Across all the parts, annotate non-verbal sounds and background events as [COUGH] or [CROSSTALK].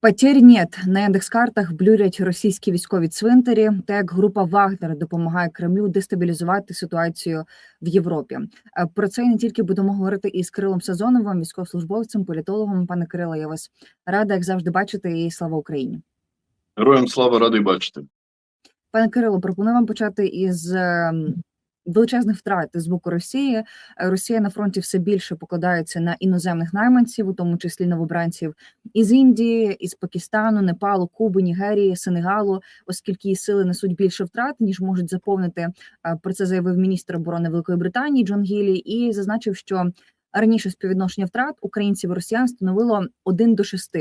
Потерь нет. на індекс-картах блюрять російські військові цвинтарі, та як група Вагнер допомагає Кремлю дестабілізувати ситуацію в Європі. Е, Про це не тільки будемо говорити із Кирилом Сазоновим, військовослужбовцем, політологом. Пане Кирило, я вас рада, як завжди, бачити. І слава Україні. Героям слава радий бачити. Пане Кирило, пропоную вам почати із ем, величезних втрат з боку Росії. Е, Росія на фронті все більше покладається на іноземних найманців, у тому числі новобранців із Індії, із Пакистану, Непалу, Куби, Нігерії, Сенегалу, оскільки її сили несуть більше втрат ніж можуть заповнити. Е, Про це заявив міністр оборони Великої Британії Джон Гілі і зазначив, що раніше співвідношення втрат українців і росіян становило 1 до 6.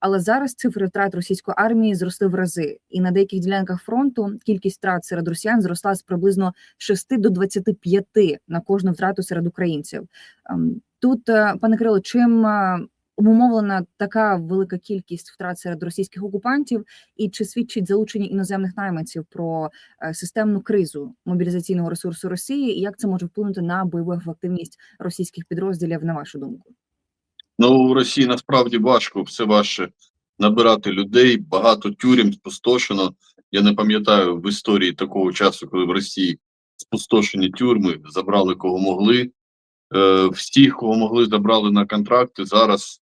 Але зараз цифри втрат російської армії зросли в рази, і на деяких ділянках фронту кількість втрат серед росіян зросла з приблизно 6 до 25 на кожну втрату серед українців. Ем, Тут, е, пане Кирило, чим е, обумовлена така велика кількість втрат серед російських окупантів, і чи свідчить залучення іноземних найманців про е, системну кризу мобілізаційного ресурсу Росії, і як це може вплинути на бойову ефективність російських підрозділів, на вашу думку? Ну, в Росії насправді важко, все важче набирати людей, багато тюрем спустошено. Я не пам'ятаю в історії такого часу, коли в Росії спустошені тюрми, забрали кого могли. Е, всіх, кого могли, забрали на контракти. Зараз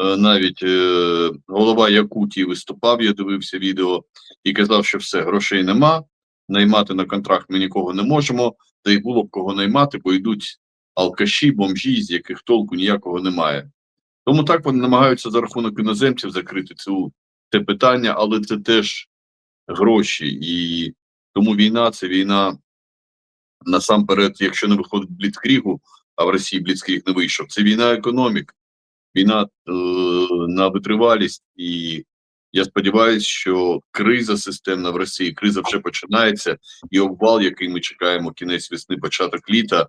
е, навіть е, голова Якутії виступав, я дивився відео і казав, що все, грошей нема, наймати на контракт ми нікого не можемо, та й було б кого наймати, бо йдуть алкаші, бомжі, з яких толку ніякого немає. Тому так вони намагаються за рахунок іноземців закрити цю це питання, але це теж гроші, і тому війна це війна насамперед, якщо не виходить бліцкрігу, а в Росії бліцкріг не вийшов. Це війна економік, війна е, на витривалість, і я сподіваюся, що криза системна в Росії, криза вже починається, і обвал, який ми чекаємо кінець весни, початок літа,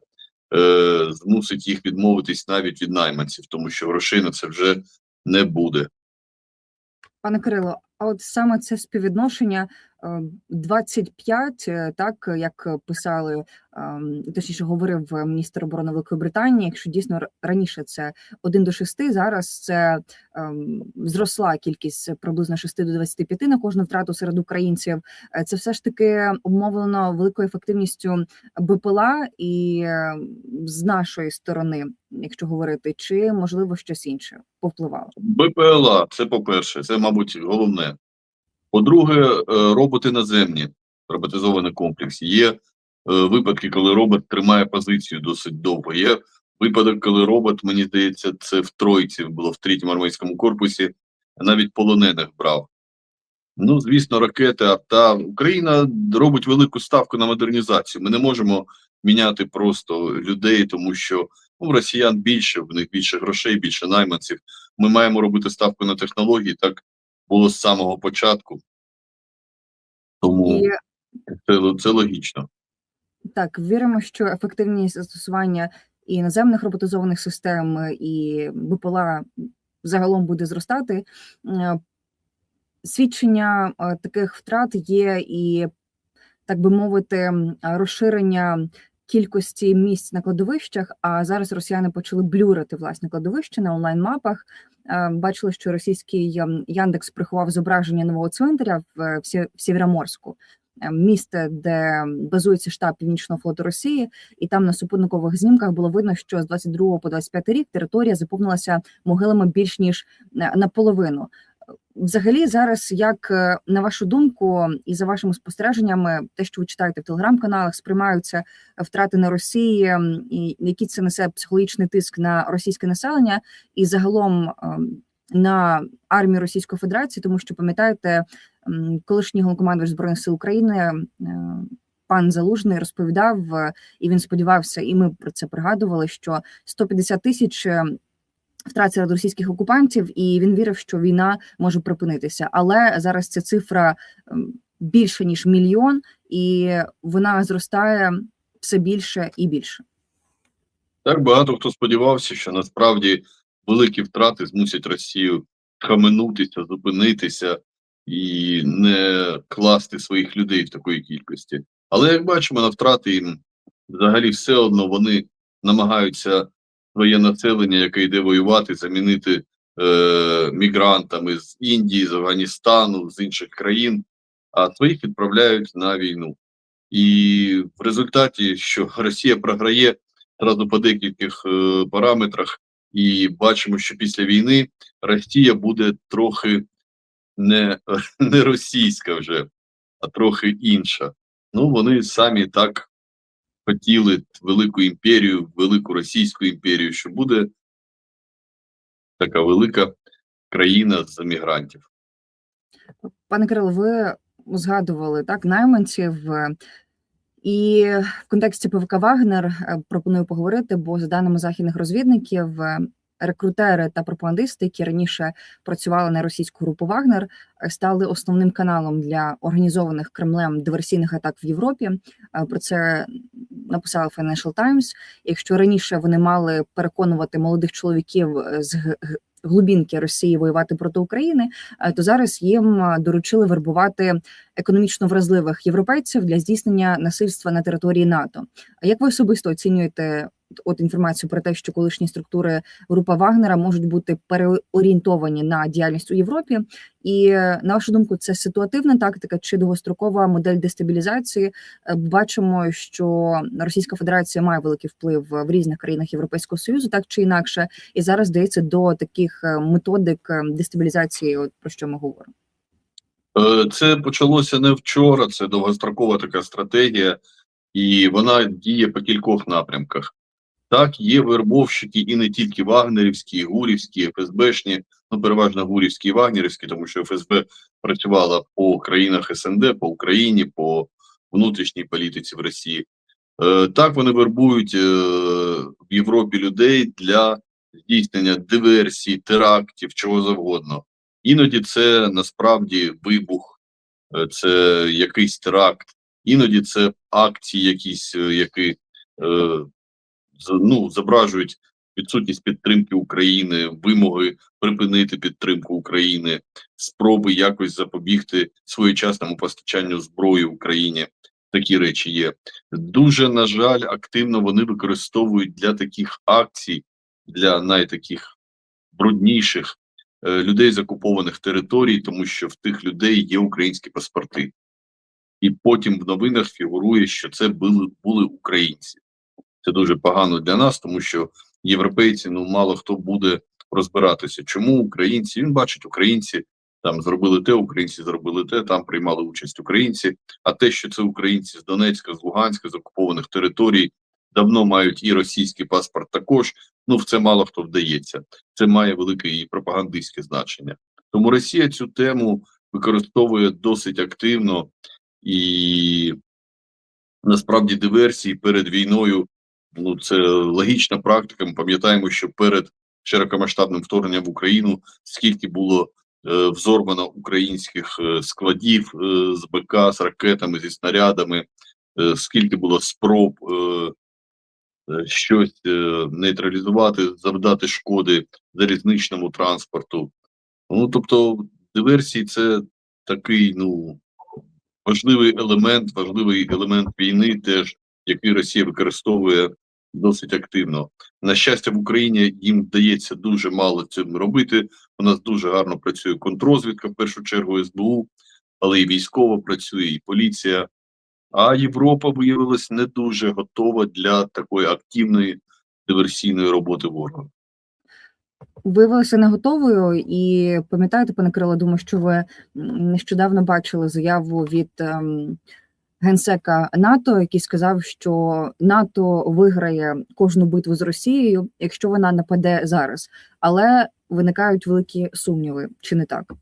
е, змусить їх відмовитись навіть від найманців, тому що грошей на це вже не буде. Пане Кирило, а от саме це співвідношення 25, е, так як писали, ем, точніше говорив міністр оборони Великої Британії, якщо дійсно раніше це 1 до 6, зараз це зросла кількість приблизно 6 до 25 на кожну втрату серед українців. Е, Це все ж таки обумовлено великою ефективністю БПЛА і е, з нашої сторони, якщо говорити, чи можливо щось інше повпливало. БПЛА, це по-перше, це, мабуть, головне. По-друге, е, роботи наземні, роботизований комплекс. Є е, випадки, коли робот тримає позицію досить довго. Є випадок, коли робот, мені здається, це в Тройці було в третьому армійському корпусі, навіть полонених брав. Ну, звісно, ракети, авто. Україна робить велику ставку на модернізацію. Ми не можемо міняти просто людей, тому що ну, росіян більше, в них більше грошей, більше найманців. Ми маємо робити ставку на технології. Так було з самого початку. Тому І це, це логічно. Так, віримо, що ефективність застосування і іноземних роботизованих систем, і БПЛА загалом буде зростати. Е, Свідчення е, таких втрат є і, так би мовити, розширення кількості місць на кладовищах. А зараз росіяни почали блюрити власне кладовище на онлайн-мапах. Е, Бачили, що російський ем, Яндекс приховав зображення нового цвинтаря в, е, Сєвєроморську е, місце, де базується штаб Північного флоту Росії, і там на супутникових знімках було видно, що з 22 по 25 рік територія заповнилася могилами більш ніж е, наполовину. Взагалі, зараз, як е, на вашу думку, і за вашими спостереженнями, те, що ви читаєте в телеграм-каналах, сприймаються втрати на Росії, і який це несе психологічний тиск на російське населення, і загалом ем, на армію Російської Федерації, тому що пам'ятаєте, колишній головнокомандувач збройних сил України. е, Пан Залужний розповідав, е, і він сподівався, і ми про це пригадували, що 150 тисяч е, втрат серед російських окупантів, і він вірив, що війна може припинитися. Але зараз ця цифра ем, більше ніж мільйон, і вона зростає все більше і більше. Так багато хто сподівався, що насправді великі втрати змусять Росію хаменутися, зупинитися і не класти своїх людей в такої кількості. Але як бачимо, на втрати їм взагалі все одно вони намагаються своє населення, яке йде воювати, замінити е, мігрантами з Індії, з Афганістану, з інших країн, а своїх відправляють на війну. І в результаті, що [LAUGHS] Росія програє одразу по декількох е, параметрах, і бачимо, що після війни Росія буде трохи не, [LAUGHS] не російська вже, а трохи інша. Ну, вони самі так хотіли велику імперію, велику російську імперію, що буде така велика країна з мігрантів. Пане Кирило, ви згадували так найманців. е, І в контексті ПВК Вагнер е, пропоную поговорити, бо за даними західних розвідників, е, рекрутери та пропагандисти, які раніше працювали на російську групу Вагнер, е, стали основним каналом для організованих Кремлем диверсійних атак в Європі. Е, Про це написала Financial Times. Якщо раніше вони мали переконувати молодих чоловіків е, з глубінки Росії воювати проти України, то зараз їм доручили вербувати економічно вразливих європейців для здійснення насильства на території НАТО. А як ви особисто оцінюєте от інформацію про те, що колишні структури група Вагнера можуть бути переорієнтовані на діяльність у Європі? І е, на вашу думку, це ситуативна тактика чи довгострокова модель дестабілізації? Е, Бачимо, що Російська Федерація має великий вплив в різних країнах Європейського союзу, так чи інакше, і зараз здається до таких е, методик дестабілізації, от про що ми говоримо. Це почалося не вчора, це довгострокова така стратегія, і вона діє по кількох напрямках. Так, є вербовщики і не тільки вагнерівські, і гурівські, ФСБшні, ну переважно гурівські і вагнерівські, тому що ФСБ працювала по країнах СНД, по Україні, по внутрішній політиці в Росії. Е, Так, вони вербують е, в Європі людей для здійснення диверсій, терактів, чого завгодно. Іноді це насправді вибух, е, це якийсь теракт, іноді це акції, якісь, е, які е, ну, зображують відсутність підтримки України, вимоги припинити підтримку України, спроби якось запобігти своєчасному постачанню зброї Україні. Такі речі є. Дуже на жаль, активно вони використовують для таких акцій, для найтаких брудніших е, людей з окупованих територій, тому що в тих людей є українські паспорти. І потім в новинах фігурує, що це були, були українці. Це дуже погано для нас, тому що європейці, ну мало хто буде розбиратися, чому українці. Він бачить, українці там зробили те, українці зробили те, там приймали участь українці. А те, що це українці з Донецька, з Луганська, з окупованих територій, давно мають і російський паспорт також. Ну в це мало хто вдається. Це має велике і пропагандистське значення. Тому Росія цю тему використовує досить активно і насправді диверсії перед війною. Ну це логічна практика. Ми пам'ятаємо, що перед широкомасштабним вторгненням в Україну скільки було е, взорвано українських е, складів е, з БК, з ракетами, зі снарядами, е, скільки було спроб е, е, щось е, нейтралізувати, завдати шкоди залізничному транспорту. Ну тобто, диверсії це такий ну важливий елемент, важливий елемент війни, теж який Росія використовує досить активно. На щастя, в Україні їм вдається дуже мало цим робити. У нас дуже гарно працює контрозвідка, в першу чергу СБУ, але і військова працює, і поліція. А Європа виявилась не дуже готова для такої активної диверсійної роботи ворога. Виявилося не готовою, і пам'ятаєте, пане Кирило, думаю, що ви нещодавно бачили заяву від ем, генсека НАТО, який сказав, що НАТО виграє кожну битву з Росією, якщо вона нападе зараз. Але виникають великі сумніви, чи не так?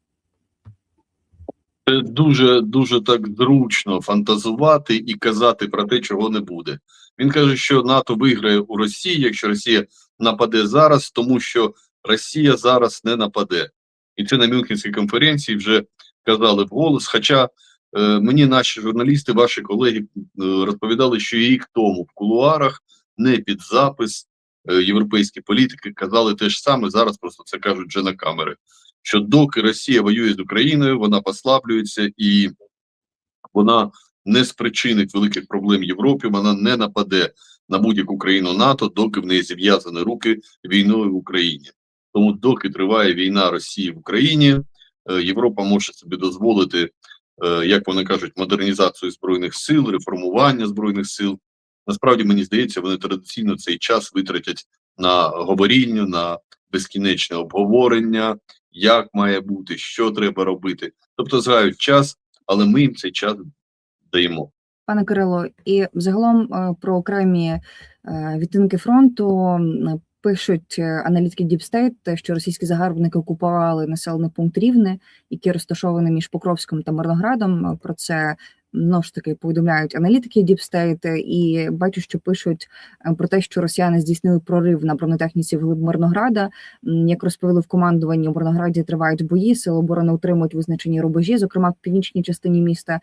Це дуже дуже так зручно фантазувати і казати про те, чого не буде. Він каже, що НАТО виграє у Росії, якщо Росія нападе зараз, тому що Росія зараз не нападе. І це на Мюнхенській конференції вже казали вголос. Хоча е, мені наші журналісти, ваші колеги, е, розповідали, що рік тому в кулуарах, не під запис, е, європейські політики казали те ж саме. Зараз просто це кажуть вже на камери що доки Росія воює з Україною, вона послаблюється і вона не спричинить великих проблем Європі. Вона не нападе на будь-яку країну НАТО, доки в неї зв'язані руки війною в Україні. Тому, доки триває війна Росії в Україні, е, Європа може собі дозволити, е, як вони кажуть, модернізацію збройних сил, реформування збройних сил. Насправді мені здається, вони традиційно цей час витратять на говорінню, на безкінечне обговорення, як має бути, що треба робити. Тобто згають час, але ми їм цей час даємо. Пане Кирило, і загалом е, про окремі е, відтинки фронту пишуть е, аналітики Діпстейт, що російські загарбники окупували населений пункт Рівне, який розташований між Покровськом та Мирноградом. Про це ну ж таки повідомляють аналітики Deep State, і бачу, що пишуть е, про те, що росіяни здійснили прорив на бронетехніці вглиб Мирнограда. М, Як розповіли в командуванні у Мирнограді, тривають бої, сили оборони утримують визначені рубежі, зокрема в північній частині міста.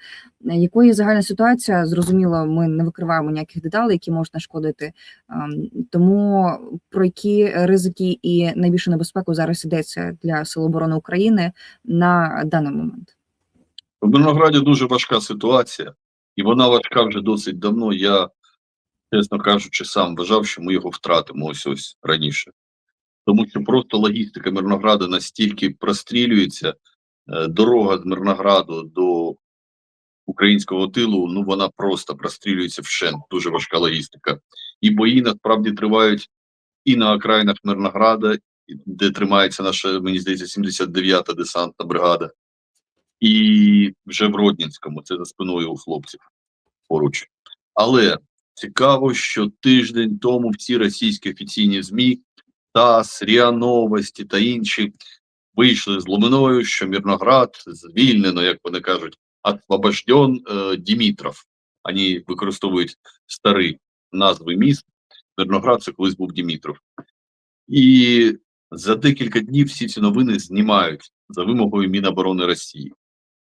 Е, Якою є загальна ситуація? Зрозуміло, ми не викриваємо ніяких деталей, які можуть нашкодити. Ем, Тому про які ризики і найбільшу небезпеку зараз йдеться для Сил оборони України на даний момент? В Мирнограді дуже важка ситуація, і вона важка вже досить давно. Я, чесно кажучи, сам вважав, що ми його втратимо ось ось раніше. Тому що просто логістика Мирнограда настільки прострілюється, е, дорога з Мирнограду до українського тилу, ну вона просто прострілюється вщент, дуже важка логістика. І бої насправді тривають і на окраїнах Мирнограда, де тримається наша, мені здається, 79-та десантна бригада, і вже в Роднінському, це за спиною у хлопців поруч. Але цікаво, що тиждень тому всі російські офіційні ЗМІ, ТАСС, РІА Новості та інші вийшли з Луминою, що Мірноград звільнено, як вони кажуть, освобожден е, Дімітров. Вони використовують старі назви міст. Мирноград це колись був Дімітров. І за декілька днів всі ці новини знімають за вимогою Міноборони Росії.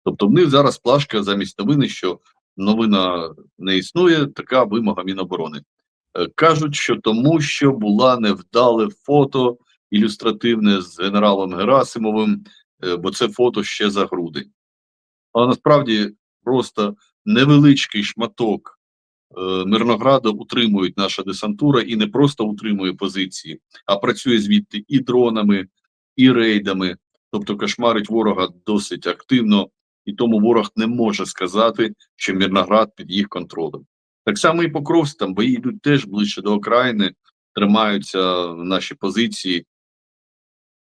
Тобто в них зараз плашка замість новини, що новина не існує, така вимога Міноборони. Е, Кажуть, що тому, що була невдале фото ілюстративне з генералом Герасимовим, е, бо це фото ще за грудень. Але насправді просто невеличкий шматок е, Мирнограда утримують наша десантура і не просто утримує позиції, а працює звідти і дронами, і рейдами, тобто кошмарить ворога досить активно, і тому ворог не може сказати, що Мирноград під їх контролем. Так само і Покровськ, там бої йдуть теж ближче до окраїни, тримаються наші позиції.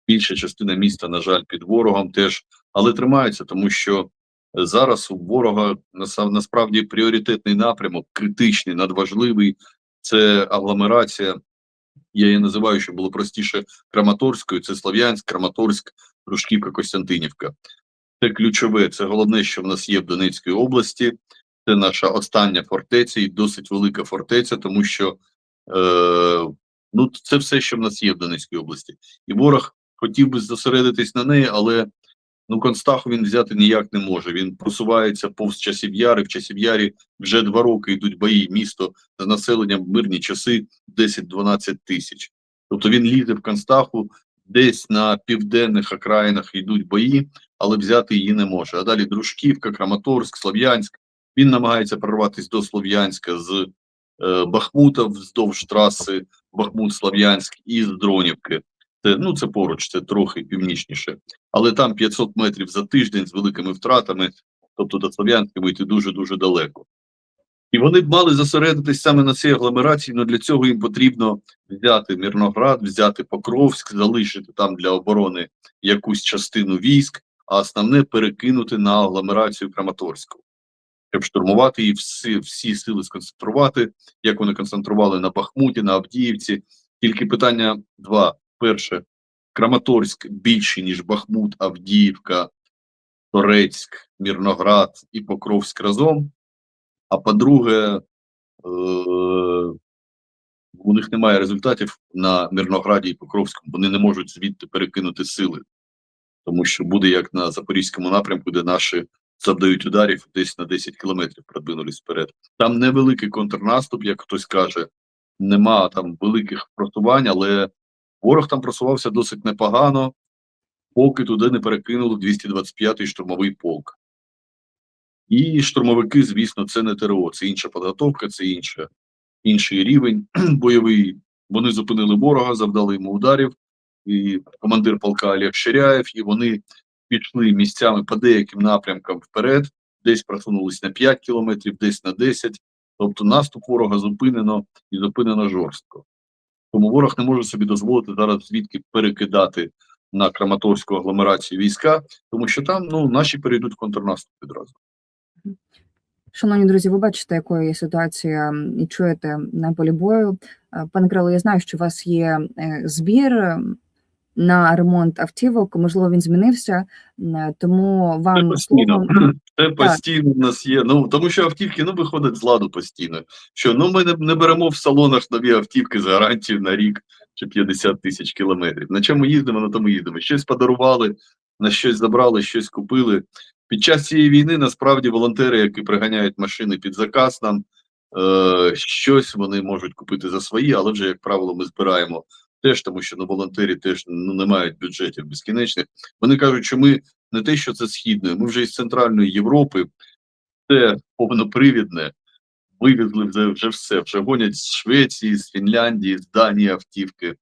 Більша частина міста, на жаль, під ворогом теж, але тримаються, тому що зараз у ворога насправді пріоритетний напрямок, критичний, надважливий. Це агломерація. Я її називаю, щоб було простіше Краматорською. Це Слов'янськ, Краматорськ, Дружківка, Костянтинівка. Це ключове, це головне, що в нас є в Донецькій області. Це наша остання фортеця і досить велика фортеця, тому що е, ну, це все, що в нас є в Донецькій області. І ворог хотів би зосередитись на неї, але ну, Констаху він взяти ніяк не може. Він просувається повз часів яри. В часів ярі вже два роки йдуть бої. Місто з населенням в мирні часи 10-12 тисяч. Тобто він лізе в Констаху, десь на південних окраїнах йдуть бої, але взяти її не може. А далі Дружківка, Краматорськ, Слов'янськ. Він намагається прорватися до Слов'янська з е, Бахмута вздовж траси Бахмут-Слов'янськ і з Дронівки. Це, ну, це поруч, це трохи північніше. Але там 500 метрів за тиждень з великими втратами, тобто до Слов'янська вийти дуже-дуже далеко. І вони б мали зосередитись саме на цій агломерації, але для цього їм потрібно взяти Мірноград, взяти Покровськ, залишити там для оборони якусь частину військ, а основне перекинути на агломерацію Краматорську, щоб штурмувати її всі, всі сили сконцентрувати, як вони концентрували на Бахмуті, на Авдіївці. Тільки питання два: перше, Краматорськ більше, ніж Бахмут, Авдіївка, Торецьк, Мірноград і Покровськ разом. А по-друге, е, у них немає результатів на Мирнограді і Покровському. Вони не можуть звідти перекинути сили, тому що буде як на Запорізькому напрямку, де наші завдають ударів десь на 10 кілометрів продвинулись вперед. Там невеликий контрнаступ, як хтось каже, нема там великих просувань, але ворог там просувався досить непогано, поки туди не перекинули 225-й штурмовий полк. І штурмовики, звісно, це не ТРО, це інша підготовка, це інша, інший рівень [CLEARS THROAT] бойовий. Вони зупинили ворога, завдали йому ударів, і командир полка Олег Ширяєв, і вони пішли місцями по деяким напрямкам вперед, десь просунулись на 5 кілометрів, десь на 10. Тобто наступ ворога зупинено і зупинено жорстко. Тому ворог не може собі дозволити зараз звідки перекидати на Краматорську агломерацію війська, тому що там ну наші перейдуть контрнаступ відразу. Шановні друзі, ви бачите, якою є ситуація і чуєте на полі бою. Е, Пане Крило, я знаю, що у вас є е, збір на ремонт автівок. Можливо, він змінився, тому Це вам постійно. слово. [CLEARS THROAT] Це постійно в нас є. Ну тому що автівки ну виходять з ладу постійно. Що ну ми не, не беремо в салонах нові автівки за гарантію на рік чи 50 тисяч кілометрів. На чому їздимо, на тому їздимо. Щось подарували, на щось забрали, щось купили. Під час цієї війни насправді волонтери, які приганяють машини під заказ нам, е, щось вони можуть купити за свої, але вже, як правило, ми збираємо теж, тому що ну, волонтери теж ну, не мають бюджетів безкінечних. Вони кажуть, що ми не те, що це східної, ми вже із Центральної Європи, це повнопривідне, вивезли вже, вже все, вже гонять з Швеції, з Фінляндії, з Данії автівки.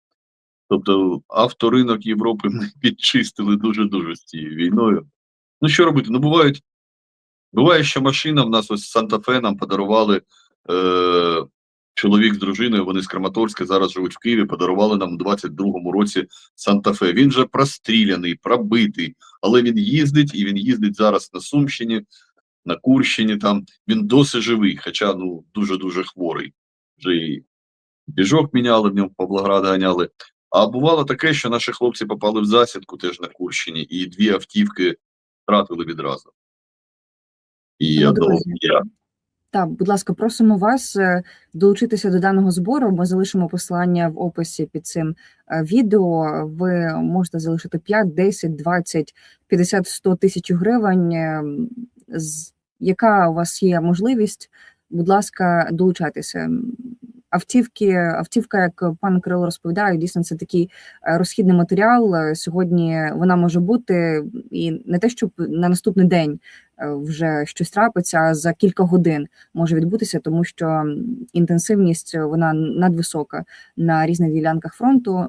Тобто авторинок Європи ми [LAUGHS] підчистили дуже-дуже з цією війною. Ну що робити? Ну бувають, буває, що машина в нас ось Санта-Фе нам подарували е, чоловік з дружиною, вони з Краматорська зараз живуть в Києві, подарували нам у 22-му році Санта-Фе. Він вже простріляний, пробитий, але він їздить і він їздить зараз на Сумщині, на Курщині. Там він досі живий, хоча ну дуже-дуже хворий. Вже і біжок міняли в ньому Павлограда ганяли. А бувало таке, що наші хлопці попали в засідку теж на Курщині, і дві автівки втратили відразу. І одного я. Так, будь ласка, просимо вас е, долучитися до даного збору. Ми залишимо посилання в описі під цим е, відео. Ви можете залишити 5, 10, 20, 50, 100 тисяч гривень. е, Яка у вас є можливість? Будь ласка, долучайтеся. Автівки, автівка, як пан Кирило розповідає, дійсно це такий е, розхідний матеріал. Е, Сьогодні вона може бути і не те, щоб на наступний день е, вже щось трапиться, а за кілька годин може відбутися, тому що інтенсивність вона надвисока на різних ділянках фронту.